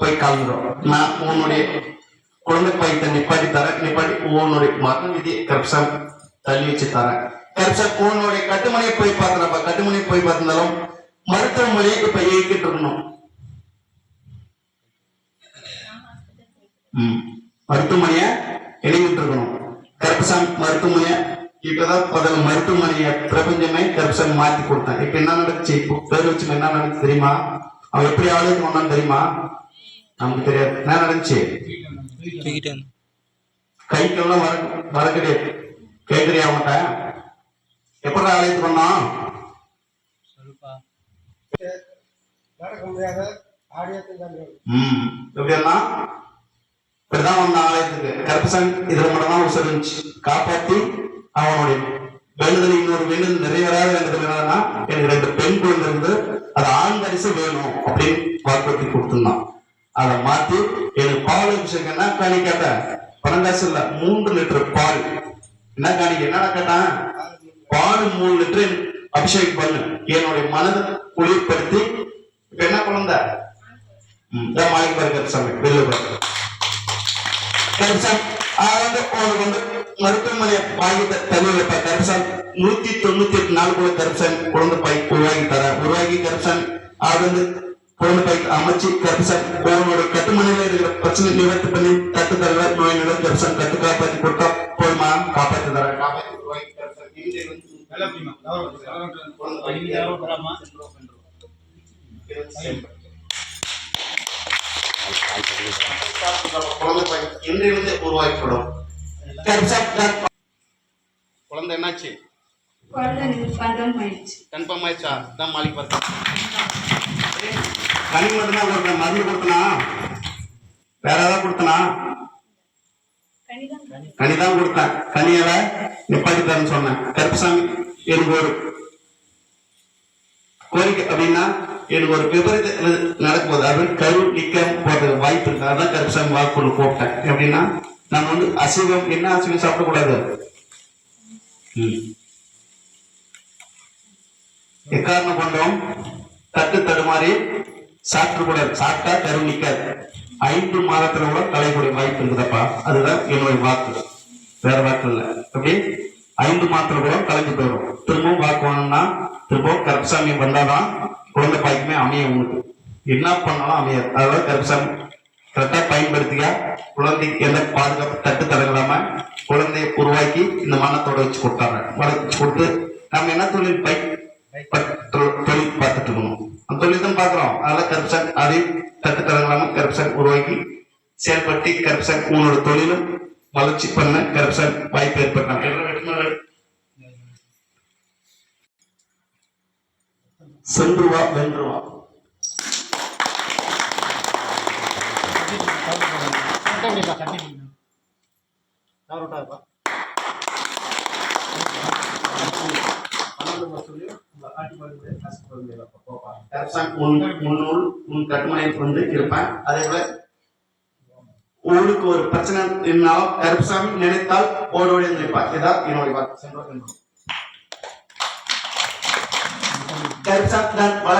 போய் கலந்துரும். நான் உன்னுடைய குழந்தை பயத்தை நிப்பாட்டி தரேன். நிப்பாட்டி உன்னுடைய மரண விதி கரப்ஷன் தள்ளி வச்சு தரேன். கரப்ஷன் உன்னுடைய கட்டுமனையை போய் பார்த்தனப்ப கட்டுமனையை போய் பார்த்திருந்தாலும் மருத்துவமனையை இப்ப இயக்கிட்டு இருக்கணும். உம் மருத்துவமனைய எழுதிட்டு இருக்கணும். கருப்பசாமி மருத்துவமனைய இப்பதான் பதில் மருத்துவமனைய பிரபஞ்சமே கருப்பசாமி மாத்தி கொடுத்தேன். இப்ப என்ன நடந்துச்சு? இப்போ பேர் வச்சு என்ன நடந்துச்சு தெரியுமா? அவன் எப்படி ஆளுக்கு வந்தான்னு தெரியுமா? நமக்கு தெரியாது. என்ன நடந்துச்சு? வந்து கைக்கெல்லாம் வர வர கிடையாது கேக்குறியா அவன்கிட்ட எப்படி ஆலயத்துக்கு வந்தான் சொல்லுப்பா. நடக்க முடியாத ஆடியத்தில் தான் ம். எப்படின்னா இப்படிதான் வந்த ஆலயத்துக்கு. கருப்பசாமி இதுல மட்டும் தான் காப்பாத்தி அவனுடைய வேண்டுதல் இன்னொரு வேண்டுதல் நிறைவேறாத வேண்டுதல் என்னன்னா எனக்கு ரெண்டு பெண் குழந்தை இருந்து அது ஆண் வரிசை வேணும் அப்படின்னு அதை மாத்தி எனக்கு பால் அபிஷேகம்னா என்ன காணி கேட்டேன் இல்ல மூன்று லிட்டர் பால். என்ன காணி என்னடா கேட்டான்? பால் மூணு லிட்டர் அபிஷேகம் பண்ணு. என்னுடைய மனதை குளிர்படுத்தி இப்ப என்ன குழந்தை? இதான் மாலிக் பர்கர் சாமி வெளில வந்து உனக்கு வந்து. மருத்துவமனை வாங்கி தள்ளி வைப்ப நூத்தி தொண்ணூத்தி எட்டு நாள் கூட கரிசான் குழந்தை பை உருவாகி தர உருவாகி கரிசான் அவர் வந்து பை அமைச்சு கரிசான் உன்னோட கட்டுமனையில இருக்கிற பிரச்சனை நிவர்த்தி பண்ணி தட்டு தர நோய் நிலை கரிசான் கட்டு காப்பாத்தி கொடுத்தா போதுமா? காப்பாத்தி தர உருவாக்கப்படும் குழந்தை. என்னாச்சு? குழந்தை கன்ஃபார்ம் ஆயிடுச்சு. தான் மாலிக் தான் கொடுத்தேன் மருந்து கொடுத்தனா? வேற ஏதாவது கொடுத்தனா? கணிதம் கனி தான் கொடுத்தேன். கனியால நிப்பாட்டி தரேன்னு சொன்னேன். கருப்பசாமி எனக்கு ஒரு கோரிக்கை அப்படின்னா எனக்கு ஒரு விபரீத நடக்கும்போது அது கரு நிக்க போறது வாய்ப்பு இருக்கு. அதான் கருப்பசாமி வாக்குள்ள போட்டேன். எப்படின்னா நம்ம வந்து அசைவம் என்ன அசைவம் சாப்பிடக்கூடாது. எக்காரணம் கொண்டோம்? தட்டு தடுமாறி சாப்பிட்டு சாட்டா சாப்பிட்டா கரு ஐந்து மாதத்துல கூட கலைக்கூடிய வாய்ப்பு இருக்குதப்பா. அதுதான் என்னுடைய வாக்கு. வேற வாக்கு இல்ல. அப்படி ஐந்து மாதத்துல கூட கலைஞ்சு போயிடும். திரும்பவும் வாக்கு திரும்பவும் கருப்பசாமி வந்தாதான் குழந்தை பாய்க்குமே அமைய உனக்கு. என்ன பண்ணாலும் அமையாது. அதாவது கருப்பசாமி கரெக்டா பயன்படுத்தியா? குழந்தைக்கு எந்த பாதுகாப்பு தட்டு தடங்கலாம குழந்தையை உருவாக்கி இந்த மண்ணத்தோட வச்சு கொடுத்தாங்க. வளர்ச்சி கொடுத்து நம்ம என்ன தொழில் பை தொழில் பார்த்துட்டு இருக்கணும். அந்த தொழில் தான் பாக்குறோம் அதெல்லாம் கருப்சன் அதை தட்டு தடங்கலாம கருப்சன் உருவாக்கி செயல்படுத்தி கருப்சன் உன்னோட தொழிலும் வளர்ச்சி பண்ண கருப்சன் வாய்ப்பு ஏற்பட்டாங்க சென்று வா வென்று வா. கரப்ஷன் உன் கட்டுமனைக்கு வந்து அதே போல ஒரு பிரச்சனை இருந்தாலும் கருப்பசாமி நினைத்தால் ஓடோடி நினைப்பார் இதான் என்னுடைய வாக்கு சென்றோம் கருப்பசாமி தான் வளர